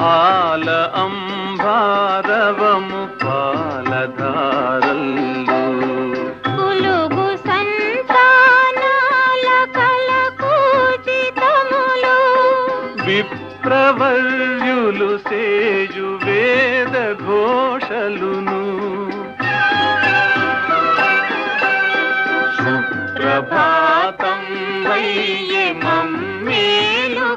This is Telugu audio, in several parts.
ఆల అంబారవము పాలధారల్లు. పులుగు సంతానాల కలకూచితములు. విప్రవర్యులు సేయు వేద ఘోషలును. సుప్రభాతం వయ్యే మమ్మేలు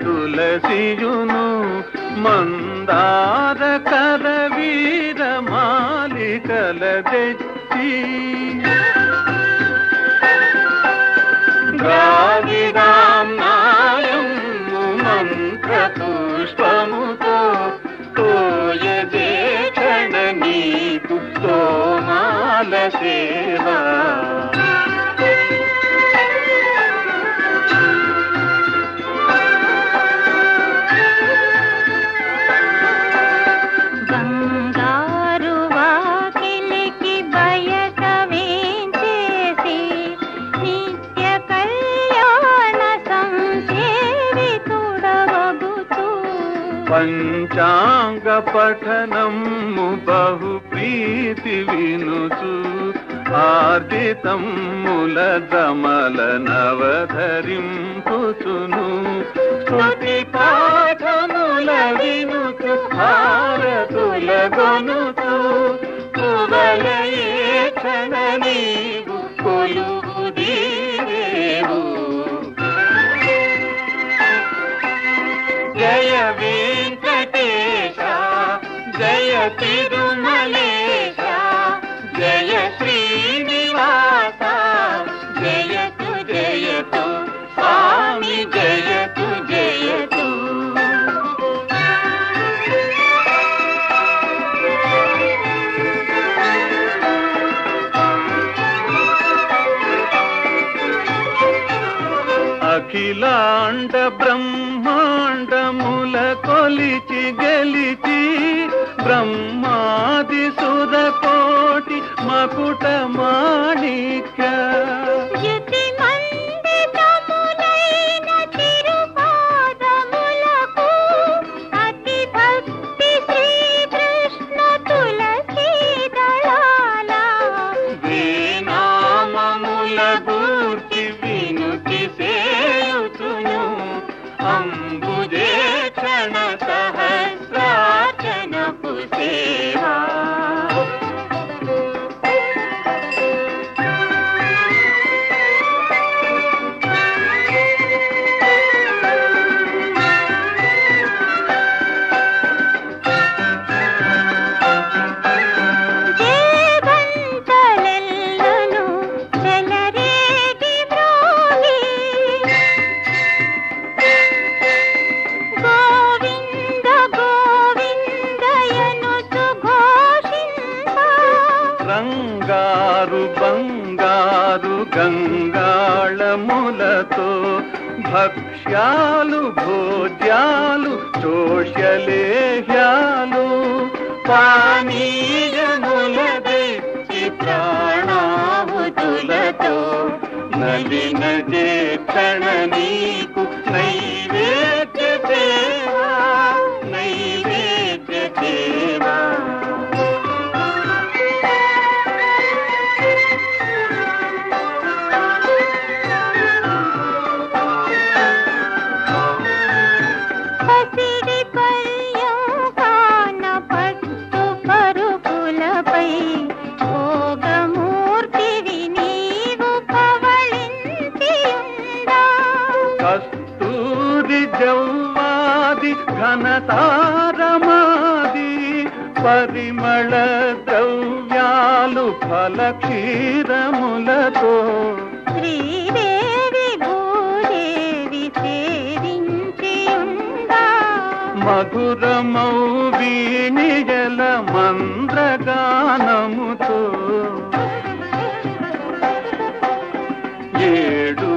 తులసియును మందార కరవీర మాలికల తెచ్చి మంత్రపుష్పముతో మంత్ర తోయజేక్షణ నీకు సేవా. పంచాంగ పఠనము బహు ప్రీతి వినుచు. ఆర్జితముల దమల నవధరింపుచును. స్తుతి పాఠముల వినుచు భారతుల గొనుచు కువలయే క్షణ నీవు కొలువు అఖిలాండ బ్రహ్మాండముల కొలిచి గెలిచి బ్రహ్మాది సుర కోటి మకుట మాణిక్య యుతి మండితములైన తిరుపాదములకు तेरा గంగాళములతో భక్ష్యాలు భోజ్యాలు చోష్యలేహ్యాలు పానీయముల తెచ్చి ప్రాణాహుతులతో నలిన చేక్షణ నీకు ఘనతారమాది పరిమళ ద్రవ్యాలు ఫల క్షీరములతో శ్రీదేవి భూదేవి సేవించి మధురమౌ వీణిజల మంద్రగానముతో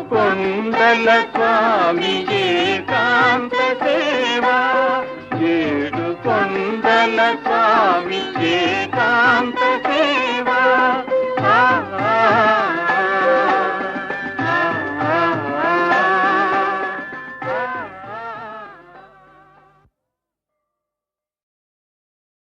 కొండల స్వామి ఏకాంత సేవా. ఏడు కొండల స్వామి ఏకాంత సేవా.